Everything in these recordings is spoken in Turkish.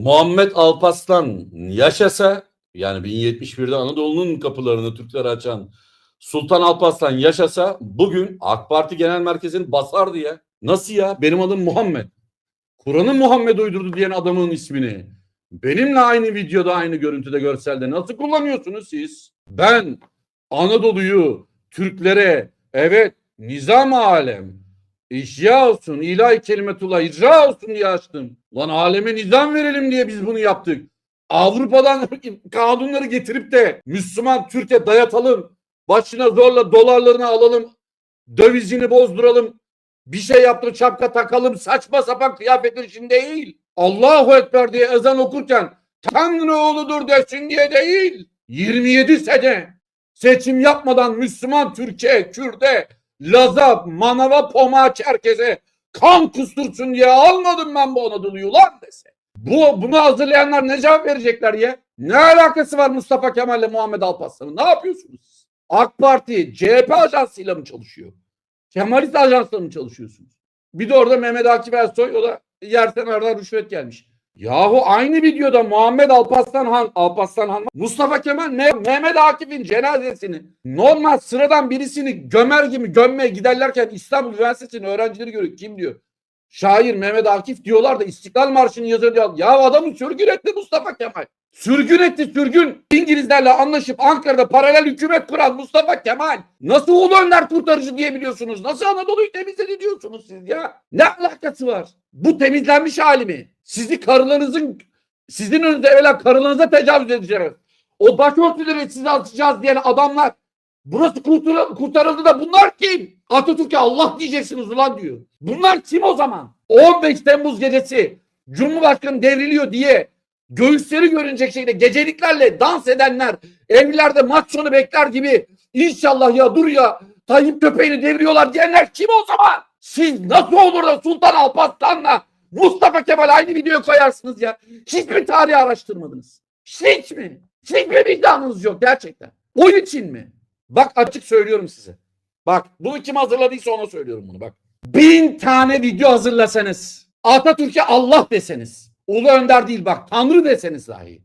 Muhammed Alpaslan yaşasa yani 1071'de Anadolu'nun kapılarını Türklere açan Sultan Alparslan yaşasa bugün AK Parti Genel Merkezi'ni basardı ya. Nasıl ya? Benim adım Muhammed. Kur'an'ın Muhammed uydurdu diyen adamın ismini benimle aynı videoda aynı görüntüde görselde nasıl kullanıyorsunuz siz? Ben Anadolu'yu Türklere evet nizam alem İhya olsun, ilahi kelimetullah icra olsun diye açtım. Lan aleme nizam verelim diye biz bunu yaptık. Avrupa'dan kanunları getirip de Müslüman Türkiye dayatalım. Başına zorla dolarlarını alalım. Dövizini bozduralım. Bir şey yaptır çapka takalım. Saçma sapan kıyafetler için değil. Allahu Ekber diye ezan okurken Tanrı oğludur desin diye değil. 27 sene seçim yapmadan Müslüman Türkiye, Kürde, Laz'a, Manav'a, Poma, Çerkez'e kan kustursun diye almadım ben bu Anadolu'yu lan dese. Bu, bunu hazırlayanlar ne cevap verecekler ya? Ne alakası var Mustafa Kemal'le Muhammed Alparslan'ın? Ne yapıyorsunuz? AK Parti, CHP ajansıyla mı çalışıyor? Kemalist ajansla mı çalışıyorsunuz? Bir de orada Mehmet Akif Ersoy o da yersen aradan rüşvet gelmiş. Yahu aynı videoda Muhammed Alparslan Han, Alparslan Han, Mustafa Kemal ne Mehmet Akif'in cenazesini normal sıradan birisini gömer gibi gömmeye giderlerken İstanbul Üniversitesi'nin öğrencileri görüyor. Kim diyor? Şair Mehmet Akif diyorlar da İstiklal Marşı'nı yazıyor diyor. Ya adamı sürgün etti Mustafa Kemal. Sürgün etti sürgün. İngilizlerle anlaşıp Ankara'da paralel hükümet kuran Mustafa Kemal. Nasıl Ulu Önder kurtarıcı diyebiliyorsunuz? Nasıl Anadolu'yu temizledi diyorsunuz siz ya? Ne alakası var? Bu temizlenmiş hali mi? Sizi karılarınızın sizin önünüzde evvela karılarınıza tecavüz edeceğiz. O başörtüleri size atacağız diyen adamlar burası kurtar- kurtarıldı da bunlar kim? Atatürk'e Allah diyeceksiniz ulan diyor. Bunlar kim o zaman? 15 Temmuz gecesi Cumhurbaşkanı devriliyor diye göğüsleri görünecek şekilde geceliklerle dans edenler evlerde maç sonu bekler gibi inşallah ya dur ya Tayyip köpeğini devriyorlar diyenler kim o zaman? Siz nasıl olur da Sultan Alparslan'la Mustafa Kemal aynı videoya koyarsınız ya? Hiç mi tarihi araştırmadınız? Hiç mi? Hiç mi vicdanınız yok gerçekten? O için mi? Bak açık söylüyorum size. Bak bunu kim hazırladıysa ona söylüyorum bunu bak. Bin tane video hazırlasanız Atatürk'e Allah deseniz Ulu Önder değil bak Tanrı deseniz dahi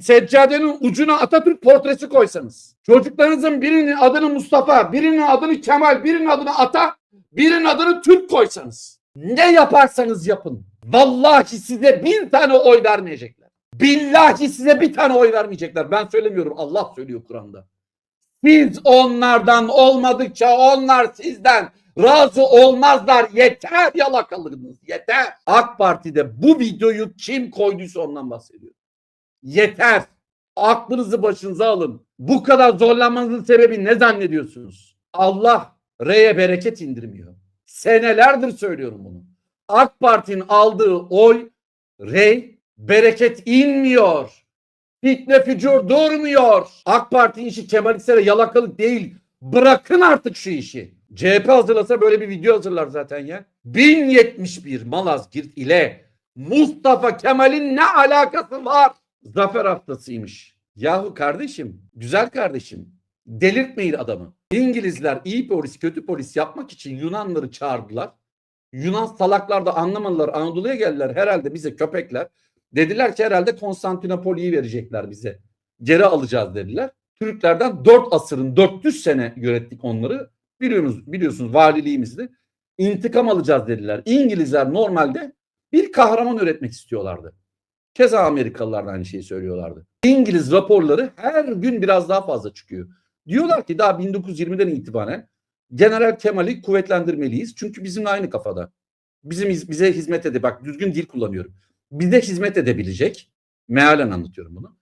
seccadenin ucuna Atatürk portresi koysanız çocuklarınızın birinin adını Mustafa birinin adını Kemal birinin adını Ata birinin adını Türk koysanız ne yaparsanız yapın vallahi size bir tane oy vermeyecekler. Billahi size bir tane oy vermeyecekler. Ben söylemiyorum Allah söylüyor Kur'an'da. Siz onlardan olmadıkça onlar sizden razı olmazlar. Yeter yalakalığınız yeter. AK Parti'de bu videoyu kim koyduysa ondan bahsediyor. Yeter. Aklınızı başınıza alın. Bu kadar zorlanmanızın sebebi ne zannediyorsunuz? Allah reye bereket indirmiyor. Senelerdir söylüyorum bunu. AK Parti'nin aldığı oy rey bereket inmiyor. Fitne fücur durmuyor. AK Parti işi Kemalistlere yalakalık değil. Bırakın artık şu işi. CHP hazırlasa böyle bir video hazırlar zaten ya. 1071 Malazgirt ile Mustafa Kemal'in ne alakası var? Zafer haftasıymış. Yahu kardeşim, güzel kardeşim. Delirtmeyin adamı. İngilizler iyi polis, kötü polis yapmak için Yunanları çağırdılar. Yunan salaklar da anlamadılar. Anadolu'ya geldiler herhalde bize köpekler. Dediler ki herhalde Konstantinopoli'yi verecekler bize. Geri alacağız dediler. Türklerden 4 asırın 400 sene yönettik onları. Biliyorsunuz, biliyorsunuz valiliğimizdi. İntikam alacağız dediler. İngilizler normalde bir kahraman üretmek istiyorlardı. Keza Amerikalılar da aynı şeyi söylüyorlardı. İngiliz raporları her gün biraz daha fazla çıkıyor. Diyorlar ki daha 1920'den itibaren General Kemal'i kuvvetlendirmeliyiz. Çünkü bizimle aynı kafada. Bizim bize hizmet ede bak düzgün dil kullanıyorum. Bize hizmet edebilecek. Mealen anlatıyorum bunu.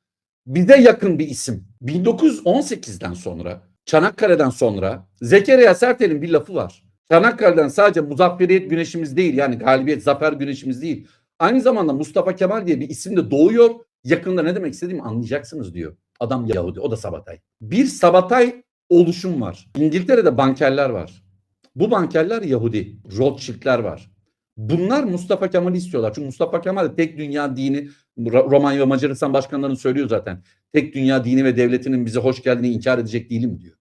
Bize yakın bir isim. 1918'den sonra Çanakkale'den sonra Zekeriya Sertel'in bir lafı var. Çanakkale'den sadece muzafferiyet güneşimiz değil yani galibiyet, zafer güneşimiz değil. Aynı zamanda Mustafa Kemal diye bir isim de doğuyor. Yakında ne demek istediğimi anlayacaksınız diyor. Adam Yahudi, o da Sabatay. Bir Sabatay oluşum var. İngiltere'de bankerler var. Bu bankerler Yahudi, Rothschild'ler var. Bunlar Mustafa Kemal'i istiyorlar. Çünkü Mustafa Kemal de tek dünya dini, Romanya ve Macaristan başkanlarının söylüyor zaten. Tek dünya dini ve devletinin bize hoş geldiğini inkar edecek değilim diyor.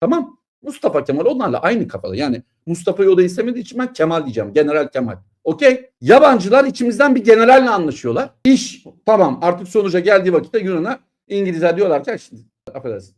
Tamam. Mustafa Kemal onlarla aynı kafada. Yani Mustafa'yı o da istemediği için ben Kemal diyeceğim. General Kemal. Okey. Yabancılar içimizden bir generalle anlaşıyorlar. İş tamam artık sonuca geldiği vakitte Yunan'a İngilizler diyorlar ki şimdi affedersin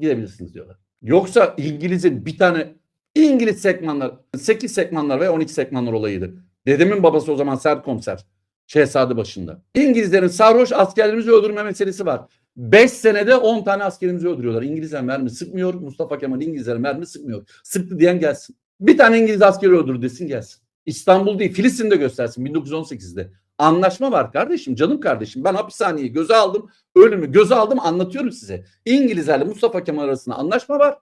gidebilirsiniz diyorlar. Yoksa İngiliz'in bir tane İngiliz sekmanlar 8 sekmanlar ve 12 sekmanlar olayıydı. Dedemin babası o zaman serkomiser. Şehzade başında. İngilizlerin sarhoş askerlerimizi öldürme meselesi var. 5 senede 10 tane askerimizi öldürüyorlar. İngilizler mermi sıkmıyor. Mustafa Kemal İngilizler mermi sıkmıyor. Sıktı diyen gelsin. Bir tane İngiliz askeri öldürdü desin gelsin. İstanbul değil Filistin'de göstersin 1918'de. Anlaşma var kardeşim canım kardeşim. Ben hapishaneyi göze aldım. Ölümü göze aldım anlatıyorum size. İngilizlerle Mustafa Kemal arasında anlaşma var.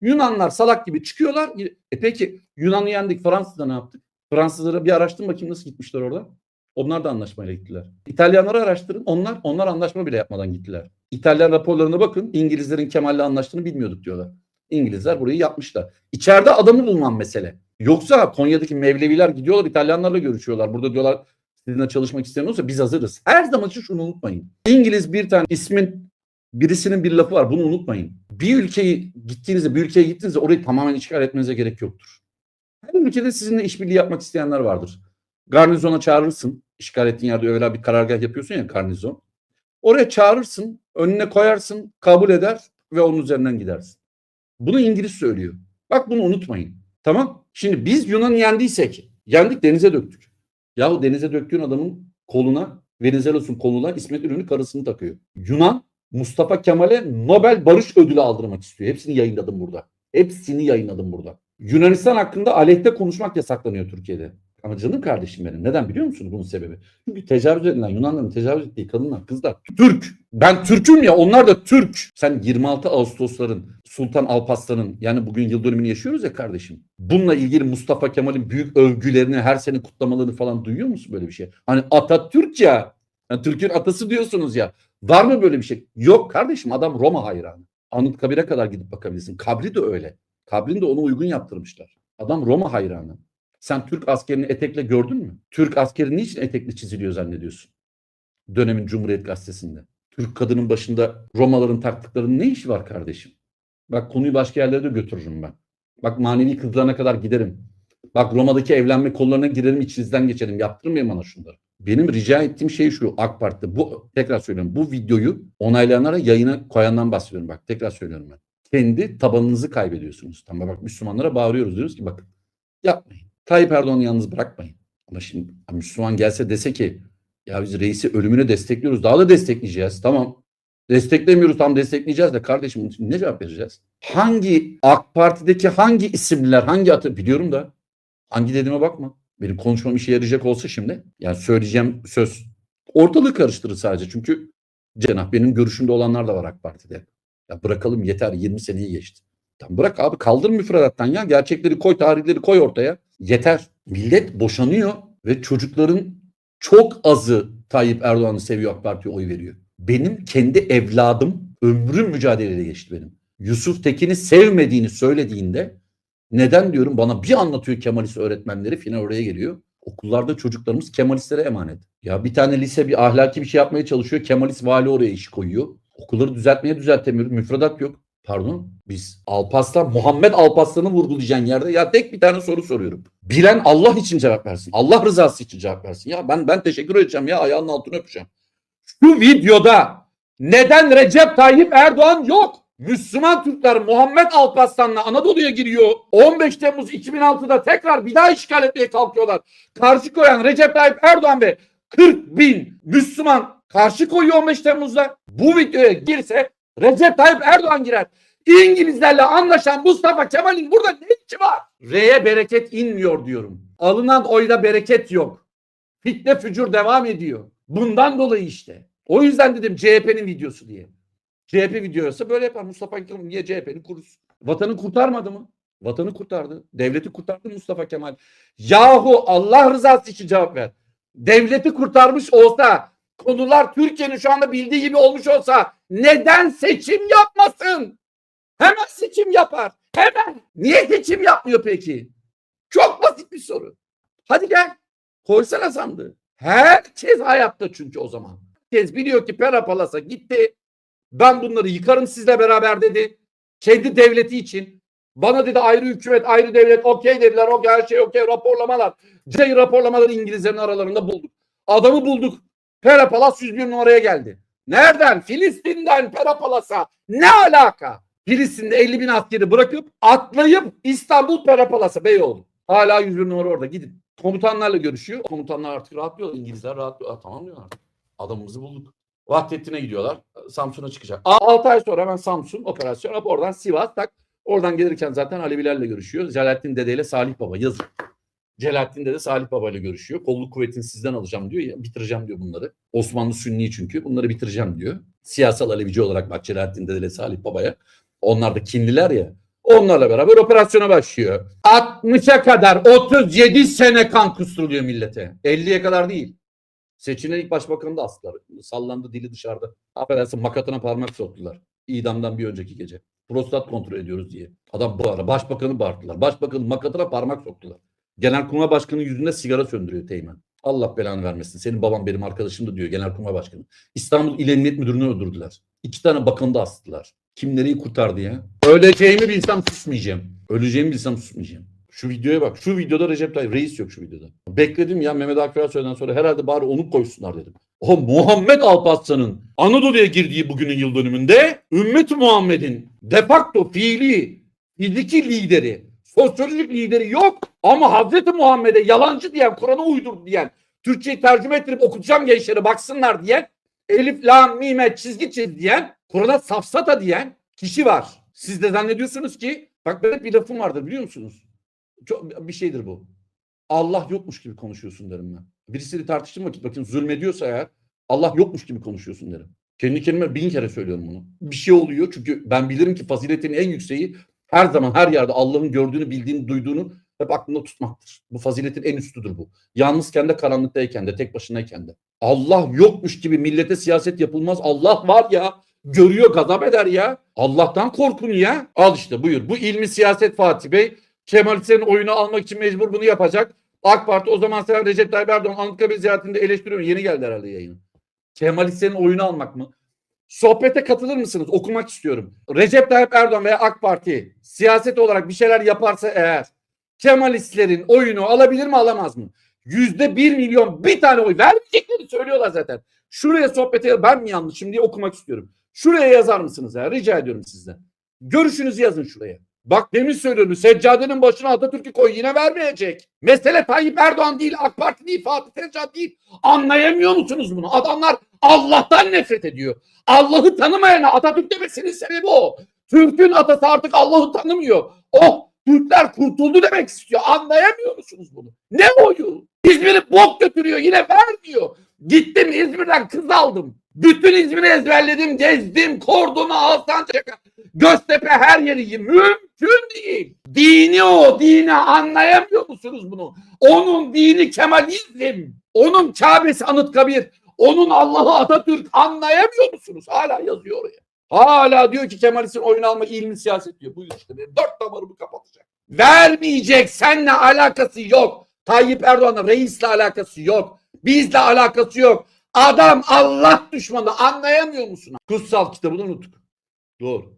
Yunanlar salak gibi çıkıyorlar. E peki Yunan'ı yendik Fransız'da ne yaptık? Fransızlara bir araştırın bakayım nasıl gitmişler orada. Onlar da anlaşmayla gittiler. İtalyanları araştırın. Onlar onlar anlaşma bile yapmadan gittiler. İtalyan raporlarına bakın. İngilizlerin Kemal'le anlaştığını bilmiyorduk diyorlar. İngilizler burayı yapmışlar. İçeride adamı bulmam mesele. Yoksa Konya'daki Mevleviler gidiyorlar İtalyanlarla görüşüyorlar. Burada diyorlar sizinle çalışmak istemiyorsa biz hazırız. Her zaman için şunu unutmayın. İngiliz bir tane ismin birisinin bir lafı var. Bunu unutmayın. Bir ülkeyi gittiğinizde, bir ülkeye gittiğinizde orayı tamamen işgal etmenize gerek yoktur. Her ülkede sizinle işbirliği yapmak isteyenler vardır. Garnizona çağırırsın. İşgal ettiğin yerde öyle bir karargah yapıyorsun ya garnizon. Oraya çağırırsın, önüne koyarsın, kabul eder ve onun üzerinden gidersin. Bunu İngiliz söylüyor. Bak bunu unutmayın. Tamam? Şimdi biz Yunan'ı yendiysek, yendik denize döktük. Yahu denize döktüğün adamın koluna, Venizelos'un koluna İsmet İnönü karısını takıyor. Yunan Mustafa Kemal'e Nobel Barış Ödülü aldırmak istiyor. Hepsini yayınladım burada. Hepsini yayınladım burada. Yunanistan hakkında aleyhte konuşmak yasaklanıyor Türkiye'de. Ama canım kardeşim benim. Neden biliyor musunuz bunun sebebi? Çünkü tecavüz edilen Yunanların tecavüz ettiği kadınlar, kızlar Türk. Ben Türk'üm ya onlar da Türk. Sen 26 Ağustosların, Sultan Alparslan'ın yani bugün yıl dönümünü yaşıyoruz ya kardeşim. Bununla ilgili Mustafa Kemal'in büyük övgülerini, her sene kutlamalarını falan duyuyor musun böyle bir şey? Hani Atatürk ya. Yani Türk'ün atası diyorsunuz ya. Var mı böyle bir şey? Yok kardeşim adam Roma hayranı. Anıtkabir'e kadar gidip bakabilirsin. Kabri de öyle. Kabrini de ona uygun yaptırmışlar. Adam Roma hayranı. Sen Türk askerini etekle gördün mü? Türk askeri niçin etekle çiziliyor zannediyorsun? Dönemin Cumhuriyet Gazetesi'nde. Türk kadının başında Romaların taktıklarının ne işi var kardeşim? Bak konuyu başka yerlere de götürürüm ben. Bak manevi kızlarına kadar giderim. Bak Roma'daki evlenme kollarına girerim içinizden geçerim. Yaptırmayın bana şunları. Benim rica ettiğim şey şu AK Parti'de bu tekrar söylüyorum bu videoyu onaylayanlara yayına koyandan bahsediyorum bak tekrar söylüyorum ben. Kendi tabanınızı kaybediyorsunuz. Tamam bak Müslümanlara bağırıyoruz diyoruz ki bakın yapmayın. Tayyip Erdoğan'ı yalnız bırakmayın. Ama şimdi Müslüman gelse dese ki ya biz reisi ölümüne destekliyoruz. Daha da destekleyeceğiz. Tamam. Desteklemiyoruz tam destekleyeceğiz de kardeşim ne cevap vereceğiz? Hangi AK Parti'deki hangi isimler hangi atı biliyorum da hangi dediğime bakma. Benim konuşmam işe yarayacak olsa şimdi yani söyleyeceğim söz ortalığı karıştırır sadece. Çünkü cenah benim görüşümde olanlar da var AK Parti'de. Ya bırakalım yeter 20 seneyi geçti. Tamam bırak abi kaldır müfredattan ya. Gerçekleri koy, tarihleri koy ortaya. Yeter. Millet boşanıyor ve çocukların çok azı Tayyip Erdoğan'ı seviyor AK Parti'ye oy veriyor. Benim kendi evladım ömrüm mücadeleyle geçti benim. Yusuf Tekin'i sevmediğini söylediğinde neden diyorum bana bir anlatıyor Kemalist öğretmenleri final oraya geliyor. Okullarda çocuklarımız Kemalistlere emanet. Ya bir tane lise bir ahlaki bir şey yapmaya çalışıyor. Kemalist vali oraya iş koyuyor. Okulları düzeltmeye düzeltemiyoruz. Müfredat yok. Pardon biz Alparslan Muhammed Alparslan'ı vurgulayacağın yerde ya tek bir tane soru soruyorum. Bilen Allah için cevap versin. Allah rızası için cevap versin. Ya ben ben teşekkür edeceğim ya ayağının altını öpeceğim. Şu videoda neden Recep Tayyip Erdoğan yok? Müslüman Türkler Muhammed Alparslan'la Anadolu'ya giriyor. 15 Temmuz 2006'da tekrar bir daha işgal etmeye kalkıyorlar. Karşı koyan Recep Tayyip Erdoğan ve 40 bin Müslüman karşı koyuyor 15 Temmuz'da. Bu videoya girse Recep Tayyip Erdoğan girer. İngilizlerle anlaşan Mustafa Kemal'in burada ne işi var? R'ye bereket inmiyor diyorum. Alınan oyda bereket yok. Fitne fücur devam ediyor. Bundan dolayı işte. O yüzden dedim CHP'nin videosu diye. CHP videosu böyle yapar. Mustafa Kemal niye CHP'nin kurusu? Vatanı kurtarmadı mı? Vatanı kurtardı. Devleti kurtardı Mustafa Kemal. Yahu Allah rızası için cevap ver. Devleti kurtarmış olsa konular Türkiye'nin şu anda bildiği gibi olmuş olsa neden seçim yapmasın? Hemen seçim yapar. Hemen. Niye seçim yapmıyor peki? Çok basit bir soru. Hadi gel. Koysana sandığı. Herkes hayatta çünkü o zaman. Herkes biliyor ki Pera Palas'a gitti. Ben bunları yıkarım sizle beraber dedi. Kendi devleti için. Bana dedi ayrı hükümet, ayrı devlet, okey dediler. Okey, her şey okey, raporlamalar. C raporlamaları İngilizlerin aralarında bulduk. Adamı bulduk. Perapalas 101 numaraya geldi. Nereden? Filistin'den Perapalas'a. Ne alaka? Filistin'de 50 bin askeri bırakıp atlayıp İstanbul Perapalas'a Beyoğlu. Hala 101 numara orada. Gidin. Komutanlarla görüşüyor. Komutanlar artık rahatlıyor. İngilizler rahatlıyor. Aa, tamam diyorlar. Adamımızı bulduk. Vahdettin'e gidiyorlar. Samsun'a çıkacak. 6 ay sonra hemen Samsun operasyon. Hop oradan Sivas tak. Oradan gelirken zaten Alevilerle görüşüyor. Celalettin Dede ile Salih Baba yazın. Celalettin Dede Salih Baba ile görüşüyor. Kolluk kuvvetini sizden alacağım diyor. Bitireceğim diyor bunları. Osmanlı Sünni çünkü. Bunları bitireceğim diyor. Siyasal Alevici olarak bak Celalettin Dede ile Salih Baba'ya. Onlar da kinliler ya. Onlarla beraber operasyona başlıyor. 60'a kadar 37 sene kan kusturuluyor millete. 50'ye kadar değil. Seçilen ilk başbakanı da astılar. Sallandı dili dışarıda. Affedersin makatına parmak soktular. İdamdan bir önceki gece. Prostat kontrol ediyoruz diye. Adam ara başbakanı bağırttılar. Başbakanın makatına parmak soktular. Genelkurmay Başkanı yüzünde sigara söndürüyor Teğmen. Allah belanı vermesin. Senin babam benim arkadaşımdı diyor Genelkurmay Başkanı. İstanbul İl Emniyet Müdürünü öldürdüler. İki tane bakanı da astılar. Kim nereyi kurtardı ya? Öleceğimi bilsem susmayacağım. Öleceğimi bilsem susmayacağım. Şu videoya bak. Şu videoda Recep Tayyip Reis yok şu videoda. Bekledim ya Mehmet Akif Ersoy'dan sonra herhalde bari onu koysunlar dedim. O Muhammed Alparslan'ın Anadolu'ya girdiği bugünün yıl dönümünde Ümmet Muhammed'in de facto fiili, fiziki lideri, sosyolojik lideri yok. Ama Hazreti Muhammed'e yalancı diyen, Kur'an'a uydur diyen, Türkçeyi tercüme ettirip okutacağım gençlere baksınlar diyen, Elif, Lam, Mime çizgi çiz diyen, Kur'an'a safsata diyen kişi var. Siz de zannediyorsunuz ki, bak benim bir lafım vardır biliyor musunuz? Çok bir şeydir bu. Allah yokmuş gibi konuşuyorsun derim ben. Birisiyle tartıştığım vakit bakın zulmediyorsa eğer Allah yokmuş gibi konuşuyorsun derim. Kendi kendime bin kere söylüyorum bunu. Bir şey oluyor çünkü ben bilirim ki faziletin en yükseği her zaman her yerde Allah'ın gördüğünü, bildiğini, duyduğunu hep aklında tutmaktır. Bu faziletin en üstüdür bu. Yalnızken de karanlıktayken de tek başınayken de. Allah yokmuş gibi millete siyaset yapılmaz. Allah var ya. Görüyor gazap eder ya. Allah'tan korkun ya. Al işte buyur. Bu ilmi siyaset Fatih Bey. Kemal Hüseyin'in oyunu almak için mecbur bunu yapacak. AK Parti o zaman sen Recep Tayyip Erdoğan Anıtkabir ziyaretinde eleştiriyor. Yeni geldi herhalde yayın. Kemal Hüseyin'in oyunu almak mı? Sohbete katılır mısınız? Okumak istiyorum. Recep Tayyip Erdoğan veya AK Parti siyaset olarak bir şeyler yaparsa eğer Kemalistlerin oyunu alabilir mi alamaz mı? Yüzde bir milyon bir tane oy vermeyeceklerini söylüyorlar zaten. Şuraya sohbete ben mi yanlışım diye okumak istiyorum. Şuraya yazar mısınız ya? Rica ediyorum sizden. Görüşünüzü yazın şuraya. Bak demin söylüyorum seccadenin başına Atatürk'ü koy yine vermeyecek. Mesele Tayyip Erdoğan değil AK Parti değil Fatih Tezcan değil. Anlayamıyor musunuz bunu? Adamlar Allah'tan nefret ediyor. Allah'ı tanımayana Atatürk demesinin sebebi o. Türk'ün atası artık Allah'ı tanımıyor. Oh Türkler kurtuldu demek istiyor. Anlayamıyor musunuz bunu? Ne oyu? İzmir'i bok götürüyor yine vermiyor. Gittim İzmir'den kız aldım. Bütün İzmir'i ezberledim, gezdim, Kordon'u, Alsancak'a, Göztepe her yeri mümkün değil. Dini o, dini anlayamıyor musunuz bunu? Onun dini Kemalizm, onun Kabe'si Anıtkabir, onun Allah'ı Atatürk anlayamıyor musunuz? Hala yazıyor oraya. Hala diyor ki Kemalist'in oyun alma ilmi siyaset diyor. Buyur işte benim dört damarımı kapatacak. Vermeyecek. Seninle alakası yok. Tayyip Erdoğan'la reisle alakası yok. Bizle alakası yok. Adam Allah düşmanı anlayamıyor musun? Kutsal kitabını unuttuk. Doğru.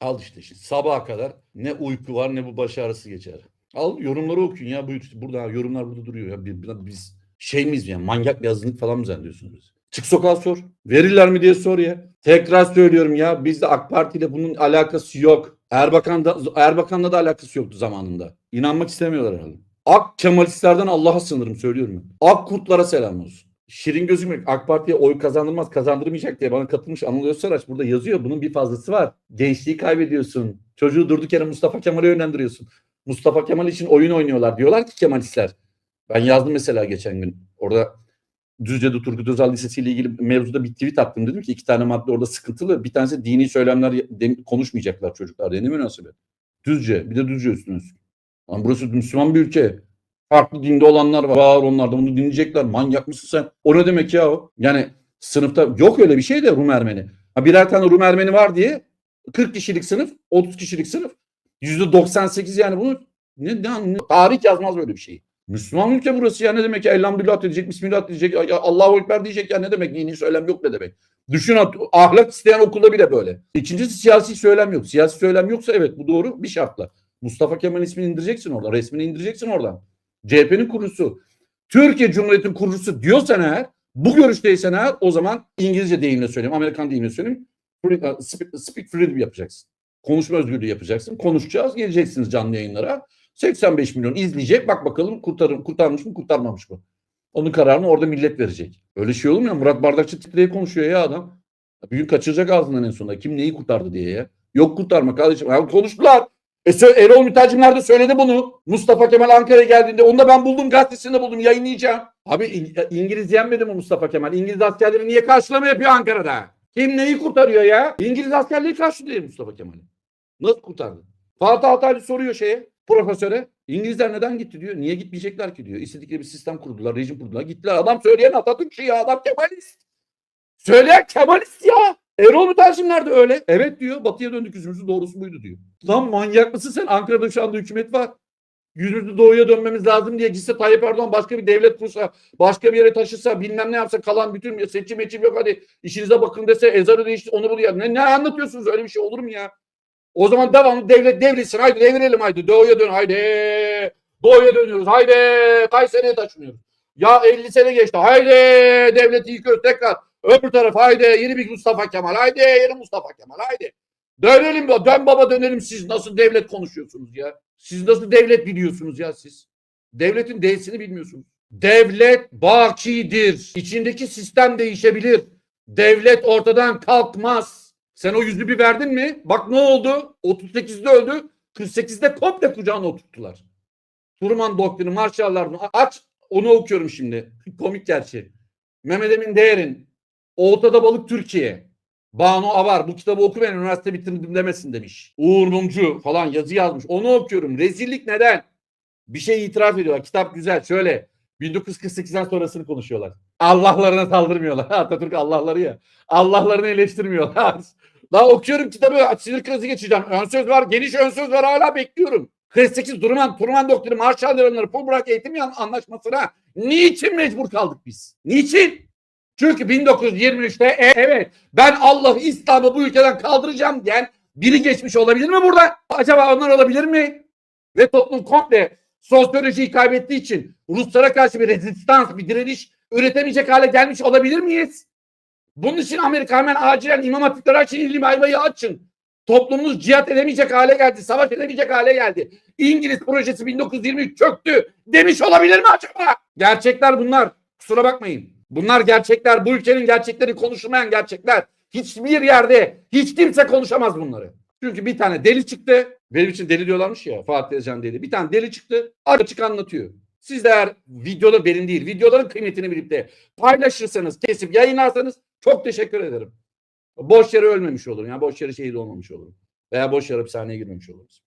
Al işte şimdi sabaha kadar ne uyku var ne bu baş ağrısı geçer. Al yorumları okuyun ya buyur burada yorumlar burada duruyor ya biz şey miyiz yani manyak bir azınlık falan mı zannediyorsunuz? Çık sokağa sor. Verirler mi diye sor ya. Tekrar söylüyorum ya bizde AK Parti ile bunun alakası yok. Erbakan da, Erbakan'la da alakası yoktu zamanında. İnanmak istemiyorlar herhalde. Ak Kemalistlerden Allah'a sınırım söylüyorum. ben. Ak kurtlara selam olsun. Şirin gözüm AK Parti'ye oy kazandırmaz kazandırmayacak diye bana katılmış Anıl Özsaraç burada yazıyor. Bunun bir fazlası var. Gençliği kaybediyorsun. Çocuğu durduk yere Mustafa Kemal'e yönlendiriyorsun. Mustafa Kemal için oyun oynuyorlar. Diyorlar ki Kemalistler. Ben yazdım mesela geçen gün. Orada Düzce'de Turgut Özal Lisesi ile ilgili mevzuda bir tweet attım. Dedim ki iki tane madde orada sıkıntılı. Bir tanesi dini söylemler konuşmayacaklar çocuklar. Ne münasebet. Düzce. Bir de Düzce üstüne üstlük. Lan burası Müslüman bir ülke. Farklı dinde olanlar var. Var onlar da bunu dinleyecekler. Manyak mısın sen? O ne demek ya o? Yani sınıfta yok öyle bir şey de Rum Ermeni. Ha birer tane Rum Ermeni var diye 40 kişilik sınıf, 30 kişilik sınıf. %98 yani bunu ne, ne, ne- tarih yazmaz böyle bir şey. Müslüman ülke burası ya ne demek ya elhamdülillah diyecek, bismillah diyecek, Allahu Ekber diyecek ya ne demek dini söylem yok ne demek. Düşün ahlak isteyen okulda bile böyle. İkincisi siyasi söylem yok. Siyasi söylem yoksa evet bu doğru bir şartla. Mustafa Kemal ismini indireceksin oradan. Resmini indireceksin oradan. CHP'nin kurucusu. Türkiye Cumhuriyeti'nin kurucusu diyorsan eğer bu görüşteysen eğer o zaman İngilizce deyimle söyleyeyim. Amerikan deyimle söyleyeyim. Free- Speak, freedom yapacaksın. Konuşma özgürlüğü yapacaksın. Konuşacağız. Geleceksiniz canlı yayınlara. 85 milyon izleyecek. Bak bakalım kurtar, kurtarmış mı kurtarmamış mı? Onun kararını orada millet verecek. Öyle şey olur mu ya? Murat Bardakçı titreye konuşuyor ya adam. Bir gün kaçıracak ağzından en sonunda. Kim neyi kurtardı diye ya. Yok kurtarma kardeşim. Ya konuştular. E, Erol Mütercimler de söyledi bunu. Mustafa Kemal Ankara'ya geldiğinde onu da ben buldum gazetesinde buldum yayınlayacağım. Abi İng- İngiliz yenmedi mi Mustafa Kemal? İngiliz askerleri niye karşılama yapıyor Ankara'da? Kim neyi kurtarıyor ya? İngiliz askerleri karşılıyor Mustafa Kemal'i. Nasıl kurtardı? Fatih Altaylı soruyor şeye profesöre. İngilizler neden gitti diyor. Niye gitmeyecekler ki diyor. İstedikleri bir sistem kurdular, rejim kurdular. Gittiler. Adam söyleyen Atatürkçü ya. Adam Kemalist. Söyleyen Kemalist ya. Erol Mütercim nerede öyle? Evet diyor. Batıya döndük yüzümüzü doğrusu buydu diyor. Lan manyak mısın sen? Ankara'da şu anda hükümet var. Yüzümüzü doğuya dönmemiz lazım diye gitse Tayyip Erdoğan başka bir devlet kursa, başka bir yere taşısa, bilmem ne yapsa kalan bütün seçim meçim yok hadi işinize bakın dese ezarı değişti onu bunu. Ne, ne anlatıyorsunuz öyle bir şey olur mu ya? O zaman devamlı devlet devrilsin. Haydi devirelim haydi. Doğuya dön haydi. Doğuya dönüyoruz. Haydi. Kayseri'ye taşınıyoruz. Ya 50 sene geçti. Haydi. Devleti yıkıyoruz tekrar. Öbür taraf haydi. Yeni bir Mustafa Kemal. Haydi. Yeni Mustafa Kemal. Haydi. Dönelim. Dön baba dönelim. Siz nasıl devlet konuşuyorsunuz ya? Siz nasıl devlet biliyorsunuz ya siz? Devletin D'sini bilmiyorsunuz. Devlet bakidir. İçindeki sistem değişebilir. Devlet ortadan kalkmaz. Sen o yüzü bir verdin mi? Bak ne oldu? 38'de öldü. 48'de komple kucağına oturttular. Truman doktrini, Marshall'lar aç onu okuyorum şimdi. Komik gerçi. Mehmet Emin Değer'in Oltada Balık Türkiye. Banu Avar bu kitabı okumayın üniversite bitirdim demesin demiş. Uğur Mumcu falan yazı yazmış. Onu okuyorum. Rezillik neden? Bir şey itiraf ediyorlar. Kitap güzel. Şöyle 1948'den sonrasını konuşuyorlar. Allah'larına saldırmıyorlar. Atatürk Allah'ları ya. Allah'larını eleştirmiyorlar. Daha okuyorum kitabı sinir krizi geçeceğim. Ön söz var, geniş ön söz var hala bekliyorum. 48 Truman, Truman doktrini, Marshall Yarınları, Fulbright eğitim yan- anlaşmasına niçin mecbur kaldık biz? Niçin? Çünkü 1923'te e- evet ben Allah'ı İslam'ı bu ülkeden kaldıracağım diyen biri geçmiş olabilir mi burada? Acaba onlar olabilir mi? Ve toplum komple sosyolojiyi kaybettiği için Ruslara karşı bir rezistans, bir direniş üretemeyecek hale gelmiş olabilir miyiz? Bunun için Amerika hemen acilen imam hatipleri açın, ilim ayvayı açın. Toplumumuz cihat edemeyecek hale geldi, savaş edemeyecek hale geldi. İngiliz projesi 1923 çöktü demiş olabilir mi acaba? Gerçekler bunlar. Kusura bakmayın. Bunlar gerçekler. Bu ülkenin gerçekleri konuşulmayan gerçekler. Hiçbir yerde hiç kimse konuşamaz bunları. Çünkü bir tane deli çıktı. Benim için deli diyorlarmış ya Fatih Özcan deli. Bir tane deli çıktı. Açık anlatıyor. Siz de eğer videoda benim değil videoların kıymetini bilip de paylaşırsanız kesip yayınlarsanız çok teşekkür ederim. Boş yere ölmemiş olurum. Yani boş yere şehit olmamış olurum. Veya boş yere hapishaneye girmemiş oluruz.